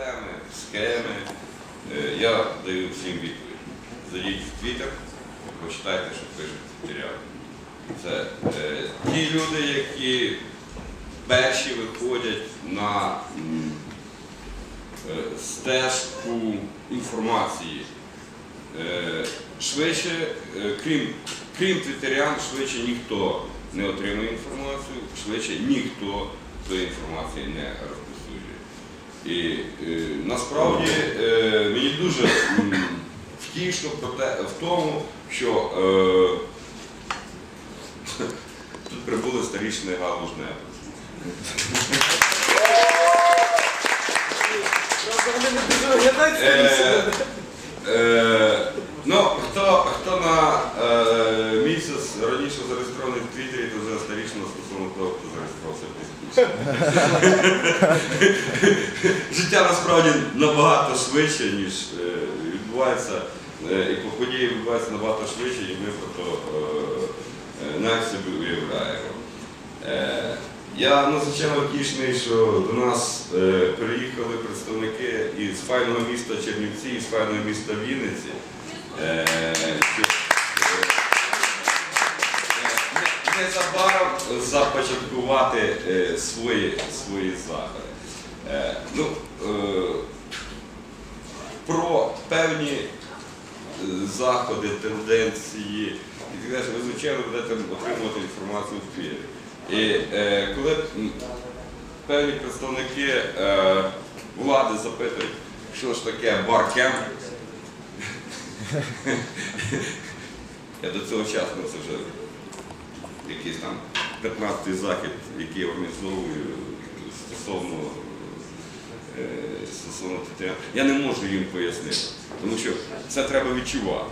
Схеми, схеми. Я даю всім відповідь. Зайдіть в Твіттер, почитайте, що пишуть матеріали. Це е, ті люди, які перші виходять на е, стежку інформації. Е, швидше, е, крім, крім твіттерян, швидше ніхто не отримує інформацію, швидше ніхто тої інформації не розповсюджує. І е, насправді е, мені дуже втішно в тому, що е, тут прибули старічний галужне. Просто вони не дуже виглядають Е, старішими. Е, ну, хто, хто на е, місяць раніше зареєстрований в Твіттері, то вже старішина стосовно того, хто зареєструвався пізніше. Життя насправді набагато швидше, ніж е, відбувається, е, і по події відбуваються набагато швидше, ніж ми про то е, навіть собі уявляємо. Я надзвичайно втішний, що до нас приїхали представники із файного міста Чернівці, із файного міста Вінниці. Е, щоб, е, не- Незабаром започаткувати е, свої, свої заходи. Е, Ну, е, про певні заходи, тенденції ви звичайно будете отримувати інформацію в Твіттері. І коли певні представники влади запитують, що ж таке баркемп, я до цього часу це вже якийсь там 15-й захід, який я організовую стосовно е, стосовно ТТН. Я не можу їм пояснити, тому що це треба відчувати.